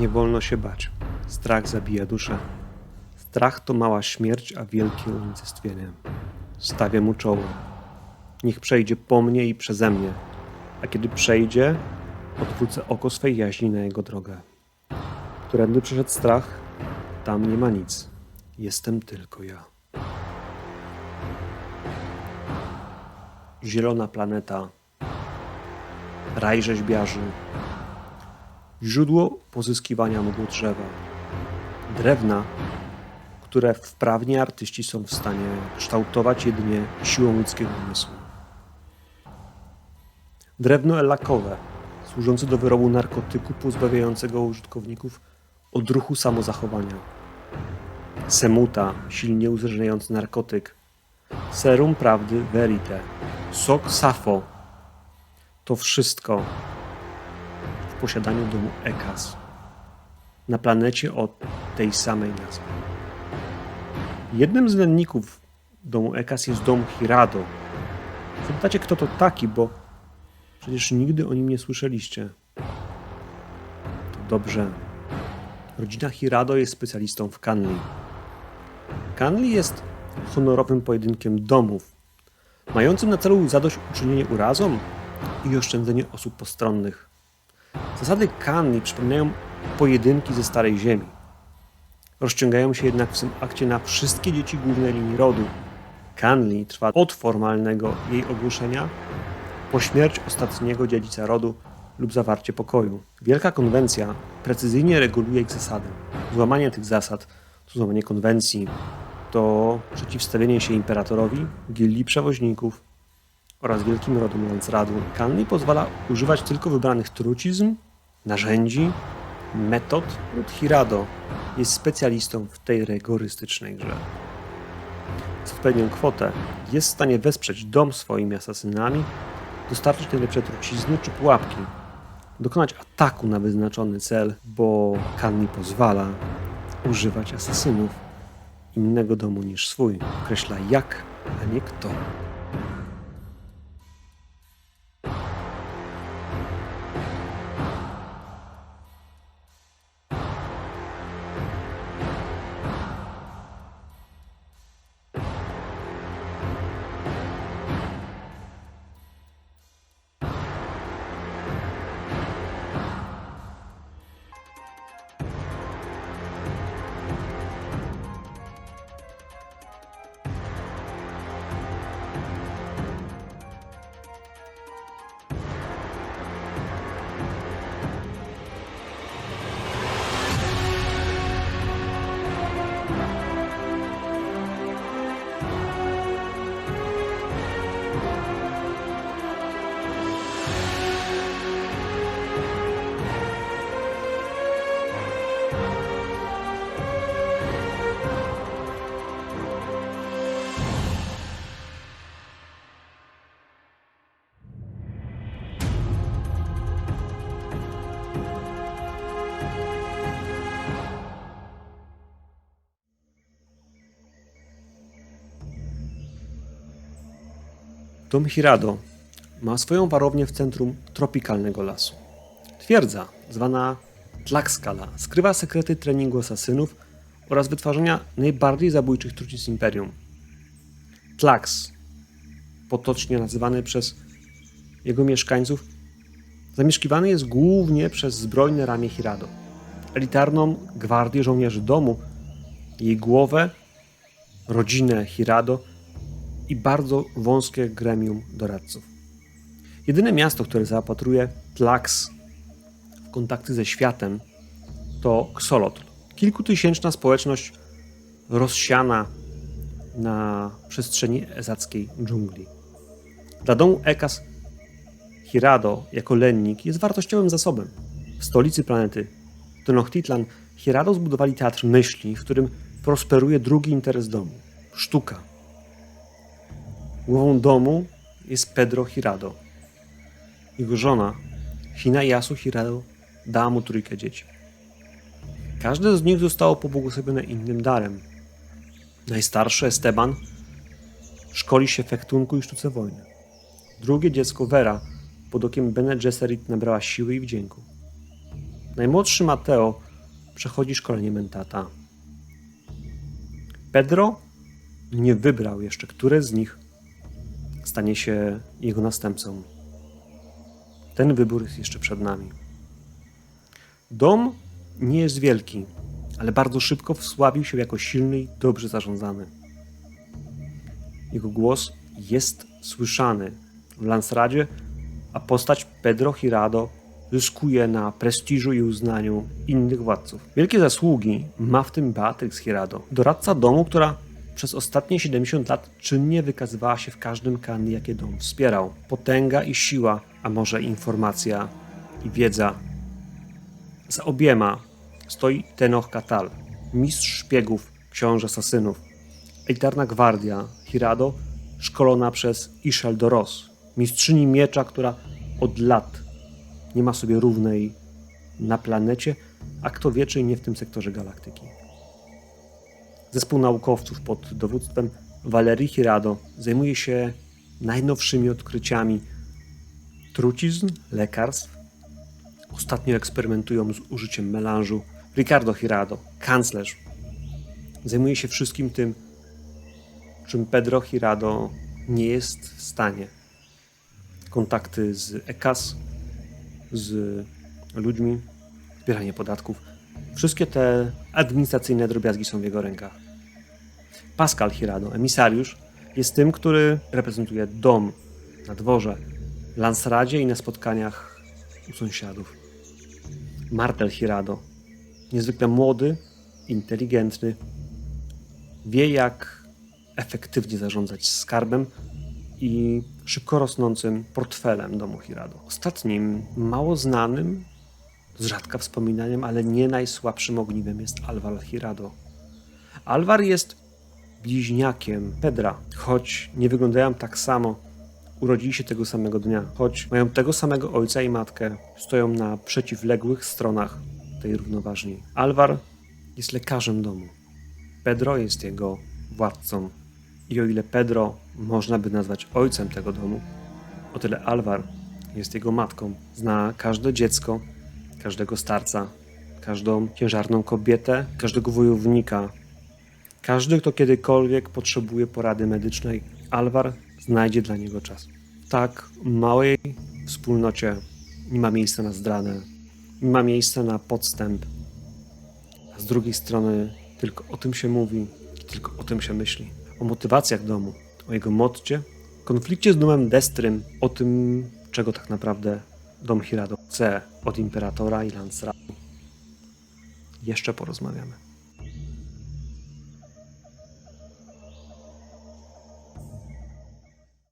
Nie wolno się bać. Strach zabija duszę. Strach to mała śmierć, a wielkie unicestwienie. Stawię mu czoło. Niech przejdzie po mnie i przeze mnie, a kiedy przejdzie, odwrócę oko swej jaźni na jego drogę. Którędy przyszedł strach, tam nie ma nic. Jestem tylko ja. Zielona planeta. Raj rzeźbiarzy. Źródło pozyskiwania mgły drzewa. Drewna, które wprawni artyści są w stanie kształtować jedynie siłą ludzkiego umysłu. Drewno elakowe, służące do wyrobu narkotyku pozbawiającego użytkowników odruchu samozachowania. Semuta, silnie uzależniający narkotyk. Serum prawdy verite. Sok Safo. To wszystko posiadaniu domu Ekas. Na planecie o tej samej nazwie. Jednym z lenników domu Ekas jest dom Hirado. Zapytacie, kto to taki, bo przecież nigdy o nim nie słyszeliście. To dobrze. Rodzina Hirado jest specjalistą w Kanli. Kanli jest honorowym pojedynkiem domów, mającym na celu zadośćuczynienie urazom i oszczędzenie osób postronnych. Zasady Kanli przypominają pojedynki ze Starej Ziemi. Rozciągają się jednak w tym akcie na wszystkie dzieci głównej linii rodu. Kanli trwa od formalnego jej ogłoszenia po śmierć ostatniego dziedzica rodu lub zawarcie pokoju. Wielka konwencja precyzyjnie reguluje ich zasady. Złamanie tych zasad to złamanie konwencji, to przeciwstawienie się imperatorowi, gildii przewoźników oraz wielkim rodom Lancradu. Kanli pozwala używać tylko wybranych trucizn, narzędzi, metod lub Hirado jest specjalistą w tej rygorystycznej grze. Za odpowiednią kwotę jest w stanie wesprzeć dom swoimi asasynami, dostarczyć najlepsze trucizny czy pułapki, dokonać ataku na wyznaczony cel, bo Kanli pozwala używać asasynów innego domu niż swój. Określa jak, a nie kto. Dom Hirado ma swoją warownię w centrum tropikalnego lasu. Twierdza, zwana Tlaxcala, skrywa sekrety treningu asasynów oraz wytwarzania najbardziej zabójczych trucizn Imperium. Tlax, potocznie nazywany przez jego mieszkańców, zamieszkiwany jest głównie przez zbrojne ramię Hirado, elitarną gwardię żołnierzy domu, jej głowę, rodzinę Hirado i bardzo wąskie gremium doradców. Jedyne miasto, które zaopatruje Tlax w kontakty ze światem, to Xolotl. Kilkutysięczna społeczność rozsiana na przestrzeni ezackiej dżungli. Dla domu Ekas Hirado jako lennik jest wartościowym zasobem. W stolicy planety Tenochtitlan Hirado zbudowali teatr myśli, w którym prosperuje drugi interes domu sztuka. Głową domu jest Pedro Hirado. Jego żona, Hinayasu Hirado, dała mu trójkę dzieci. Każde z nich zostało pobłogosławione innym darem. Najstarszy Esteban szkoli się fechtunku i sztuce wojny. Drugie dziecko Vera pod okiem Bene Gesserit nabrała siły i wdzięku. Najmłodszy Mateo przechodzi szkolenie mentata. Pedro nie wybrał jeszcze, które z nich stanie się jego następcą. Ten wybór jest jeszcze przed nami. Dom nie jest wielki, ale bardzo szybko wsławił się jako silny i dobrze zarządzany. Jego głos jest słyszany w Lansradzie, a postać Pedro Hirado zyskuje na prestiżu i uznaniu innych władców. Wielkie zasługi ma w tym Beatrix Hirado, doradca domu, która przez ostatnie 70 lat czynnie wykazywała się w każdym kanie, jakie dom wspierał. Potęga i siła, a może informacja i wiedza. Za obiema stoi Tenoch Katal, mistrz szpiegów, książę asasynów. Elitarna gwardia Hirado, szkolona przez Ishel Doros, mistrzyni miecza, która od lat nie ma sobie równej na planecie, a kto wie, czy nie w tym sektorze galaktyki. Zespół naukowców pod dowództwem Valerii Hirado zajmuje się najnowszymi odkryciami trucizn, lekarstw. Ostatnio eksperymentują z użyciem melanżu. Ricardo Hirado, kanclerz, zajmuje się wszystkim tym, czym Pedro Hirado nie jest w stanie. Kontakty z ECAS, z ludźmi, zbieranie podatków. Wszystkie te administracyjne drobiazgi są w jego rękach. Pascal Hirado, emisariusz, jest tym, który reprezentuje dom na dworze, Lansradzie i na spotkaniach u sąsiadów. Martel Hirado, niezwykle młody, inteligentny, wie jak efektywnie zarządzać skarbem i szybko rosnącym portfelem domu Hirado. Ostatnim, mało znanym, z rzadka wspominanym, ale nie najsłabszym ogniwem jest Alvar Hirado. Alvar jest bliźniakiem Pedra, choć nie wyglądają tak samo. Urodzili się tego samego dnia, choć mają tego samego ojca i matkę, stoją na przeciwległych stronach tej równoważni. Alvar jest lekarzem domu. Pedro jest jego władcą. I o ile Pedro można by nazwać ojcem tego domu, o tyle Alvar jest jego matką. Zna każde dziecko, każdego starca, każdą ciężarną kobietę, każdego wojownika. Każdy, kto kiedykolwiek potrzebuje porady medycznej, Alvar znajdzie dla niego czas. W tak małej wspólnocie nie ma miejsca na zdradę, nie ma miejsca na podstęp. A z drugiej strony tylko o tym się mówi tylko o tym się myśli. O motywacjach domu, o jego motcie, konflikcie z domem Destrym, o tym, czego tak naprawdę dom Hirado chce od imperatora i Lansradu. Jeszcze porozmawiamy.